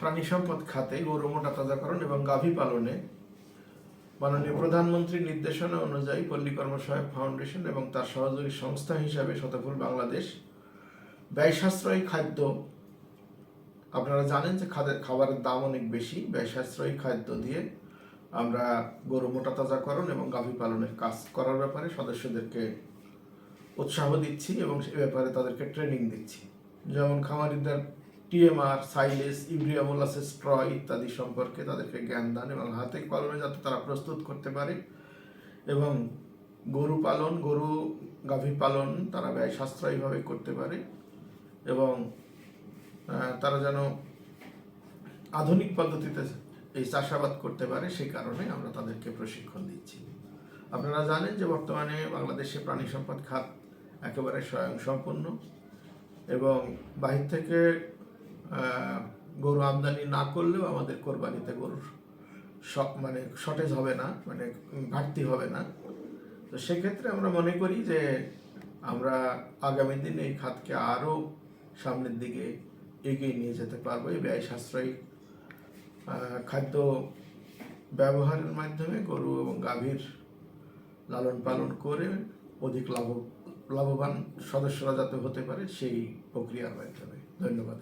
প্রাণী সম্পদ খাতে গরু মোটা তাজাকরণ এবং গাভী পালনে মাননীয় প্রধানমন্ত্রীর নির্দেশনা অনুযায়ী পল্লী কর্মসহায়ক ফাউন্ডেশন এবং তার সহযোগী সংস্থা হিসাবে শতফুল বাংলাদেশ ব্যয় সাশ্রয়ী খাদ্য, আপনারা জানেন যে খাদের খাবারের দাম অনেক বেশি ব্যয় সাশ্রয়ী খাদ্য দিয়ে আমরা গরু মোটা তাজাকরণ এবং গাভী পালনের কাজ করার ব্যাপারে সদস্যদেরকে উৎসাহ দিচ্ছি এবং সে ব্যাপারে তাদেরকে ট্রেনিং দিচ্ছি। যেমন খামারিদের TMR, silage urea molasses straw ইত্যাদি সম্পর্কে তাদেরকে জ্ঞান দান এবং হাতে কলমে যাতে তারা প্রস্তুত করতে পারে। এবং গরু পালন, গরু গাভী পালন তারা ব্যয় সাশ্রয়ীভাবে করতে পারে এবং তারা যেন আধুনিক পদ্ধতিতে এই চাষাবাদ করতে পারে সেই কারণে আমরা তাদেরকে প্রশিক্ষণ দিচ্ছি। আপনারা জানেন যে বর্তমানে বাংলাদেশে প্রাণী সম্পদ খাত একেবারে স্বয়ংসম্পূর্ণ এবং বাহির থেকে গরু আমদানি না করলেও আমাদের কোরবানিতে গরুর মানে শর্টেজ হবে না মানে ঘাটতি হবে না। তো সেক্ষেত্রে আমরা মনে করি যে আমরা আগামী দিনে এই খাতকে আরও সামনের দিকে এগিয়ে নিয়ে যেতে পারব। এই ব্যয় সাশ্রয়ী খাদ্য ব্যবহারের মাধ্যমে গরু এবং গাভীর লালন পালন করে অধিক লাভ, লাভবান সদস্যরা যাতে হতে পারে সেই প্রক্রিয়ার মাধ্যমে। ধন্যবাদ।